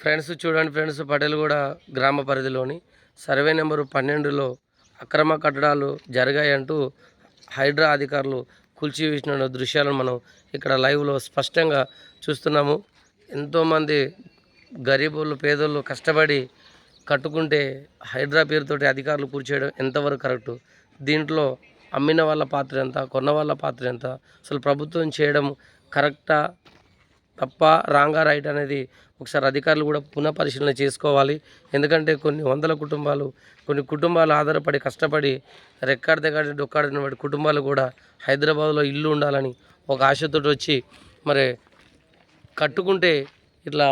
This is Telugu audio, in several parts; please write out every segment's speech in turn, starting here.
ఫ్రెండ్స్ చూడండి ఫ్రెండ్స్ పటేల్గూడ గ్రామ పరిధిలోని సర్వే నెంబరు పన్నెండులో అక్రమ కట్టడాలు జరిగాయంటూ హైడ్రా అధికారులు కూల్చివేసిన దృశ్యాలను మనం ఇక్కడ లైవ్లో స్పష్టంగా చూస్తున్నాము. ఎంతోమంది గరీబులు పేదోళ్ళు కష్టపడి కట్టుకుంటే హైడ్రా పేరుతోటి అధికారులు కూర్చేయడం ఎంతవరకు కరెక్టు? దీంట్లో అమ్మిన వాళ్ళ పాత్ర ఎంత కొన్న వాళ్ళ పాత్ర ఎంత? అసలు ప్రభుత్వం చేయడం కరెక్టా? తప్ప రాంగా రైట్ అనేది ఒకసారి అధికారులు కూడా పునః పరిశీలన చేసుకోవాలి. ఎందుకంటే కొన్ని వందల కుటుంబాలు కొన్ని కుటుంబాలు ఆధారపడి కష్టపడి రెక్కాడి దగ్గర డొక్కాడిన వాడి కుటుంబాలు కూడా హైదరాబాద్లో ఇల్లు ఉండాలని ఒక ఆశతో వచ్చి మరి కట్టుకుంటే ఇట్లా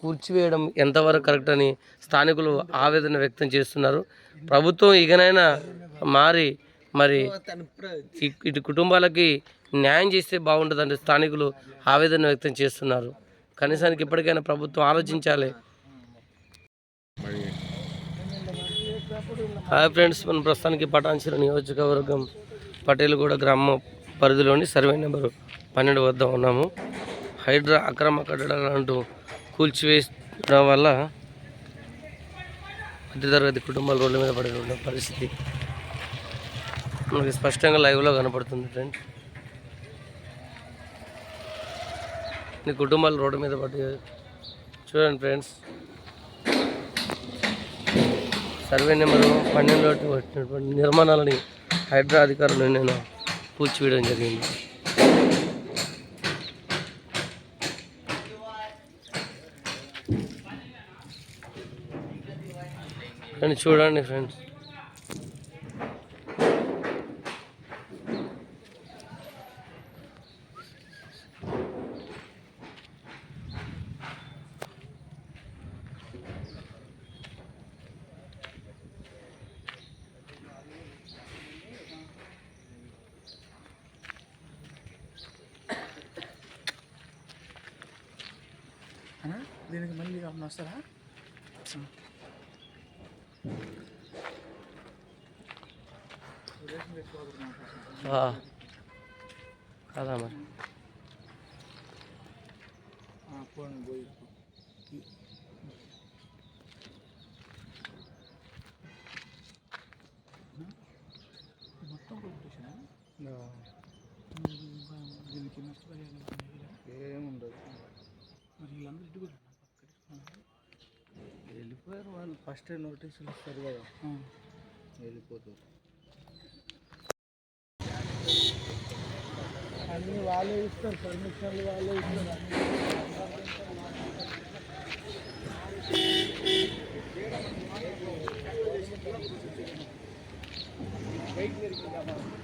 కూర్చివేయడం ఎంతవరకు కరెక్ట్ అని స్థానికులు ఆవేదన వ్యక్తం చేస్తున్నారు. ప్రభుత్వం ఇకనైనా మారి మరి ఇటు కుటుంబాలకి న్యాయం చేస్తే బాగుంటుందని స్థానికులు ఆవేదన వ్యక్తం చేస్తున్నారు. కనీసానికి ఇప్పటికైనా ప్రభుత్వం ఆలోచించాలి. హాయ్ ఫ్రెండ్స్ మనం ప్రస్తుతానికి పటాన్చిర నియోజకవర్గం పటేల్గూడ గ్రామ పరిధిలోని సర్వే నెంబర్ పన్నెండు వద్ద ఉన్నాము. హైడ్రా అక్రమ కట్టడాలంటూ కూల్చివేయడం వల్ల మధ్యతరగతి కుటుంబాలు రోడ్ల మీద పడిన పరిస్థితి మనకి స్పష్టంగా లైవ్లో కనపడుతుంది ఫ్రెండ్స్. నీ కుటుంబాలు రోడ్డు మీద పట్టు చూడండి ఫ్రెండ్స్. సర్వే నెంబరు పన్నెండులో వచ్చినటువంటి నిర్మాణాలని హైడ్రా అధికారులు నేను పూడ్చివేయడం జరిగింది. కానీ చూడండి ఫ్రెండ్స్. దీనికి మళ్ళీ ఏమన్నా వస్తారా. కాదా మరి? మొత్తం దీనికి నష్టపరిహారం ఏముండదు. మరి వీళ్ళందరూ ఇటు కూడా వెళ్ళిపోయారు వాళ్ళు. ఫస్ట్ నోటీసులు ఇస్తారు కదా. వెళ్ళిపోతారు. అన్నీ వాళ్ళే ఇస్తారు. పర్మిషన్లు వాళ్ళే ఇస్తారు. జరిగింది